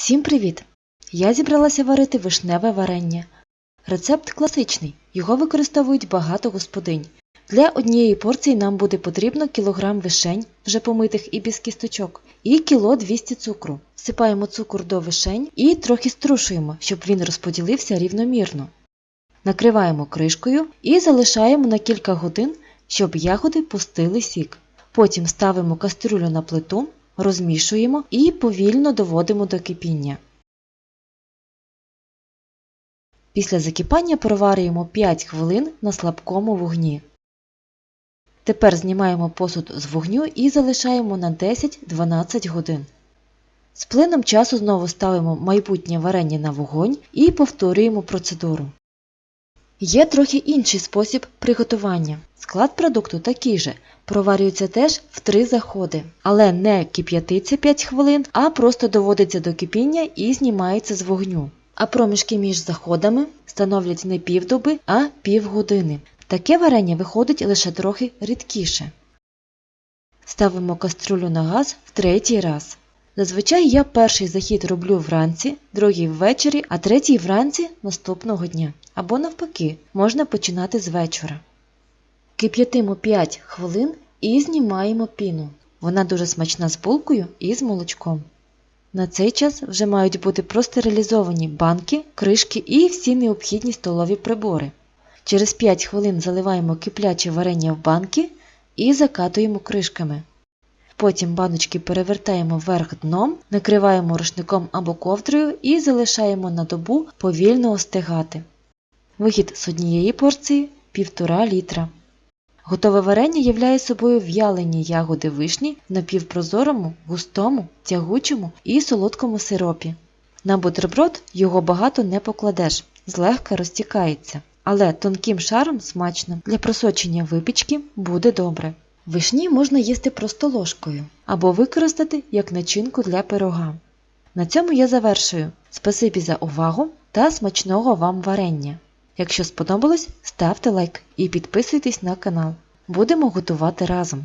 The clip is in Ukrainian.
Всім привіт! Я зібралася варити вишневе варення. Рецепт класичний, його використовують багато господинь. Для однієї порції нам буде потрібно кілограм вишень, вже помитих і без кісточок, і кіло 200 цукру. Всипаємо цукор до вишень і трохи струшуємо, щоб він розподілився рівномірно. Накриваємо кришкою і залишаємо на кілька годин, щоб ягоди пустили сік. Потім ставимо кастрюлю на плиту, розмішуємо і повільно доводимо до кипіння. Після закипання проварюємо 5 хвилин на слабкому вогні. Тепер знімаємо посуд з вогню і залишаємо на 10-12 годин. З плином часу знову ставимо майбутнє варення на вогонь і повторюємо процедуру. Є трохи інший спосіб приготування. Склад продукту такий же, проварюється теж в 3 заходи, але не кип'ятиться 5 хвилин, а просто доводиться до кипіння і знімається з вогню. А проміжки між заходами становлять не півдоби, а півгодини. Таке варення виходить лише трохи рідкіше. Ставимо каструлю на газ в третій раз. Зазвичай я перший захід роблю вранці, другий ввечері, а третій вранці наступного дня. Або навпаки, можна починати з вечора. Кип'ятимо 5 хвилин і знімаємо піну. Вона дуже смачна з булкою і з молочком. На цей час вже мають бути простерилізовані банки, кришки і всі необхідні столові прибори. Через 5 хвилин заливаємо кипляче варення в банки і закатуємо кришками. Потім баночки перевертаємо вверх дном, накриваємо рушником або ковдрою і залишаємо на добу повільно остигати. Вихід з однієї порції 1,5 літра. Готове варення являє собою в'ялені ягоди вишні в напівпрозорому, густому, тягучому і солодкому сиропі. На бутерброд його багато не покладеш, злегка розтікається, але тонким шаром смачно для просочення випічки буде добре. Вишні можна їсти просто ложкою або використати як начинку для пирога. На цьому я завершую. Спасибі за увагу та смачного вам варення! Якщо сподобалось, ставте лайк і підписуйтесь на канал. Будемо готувати разом.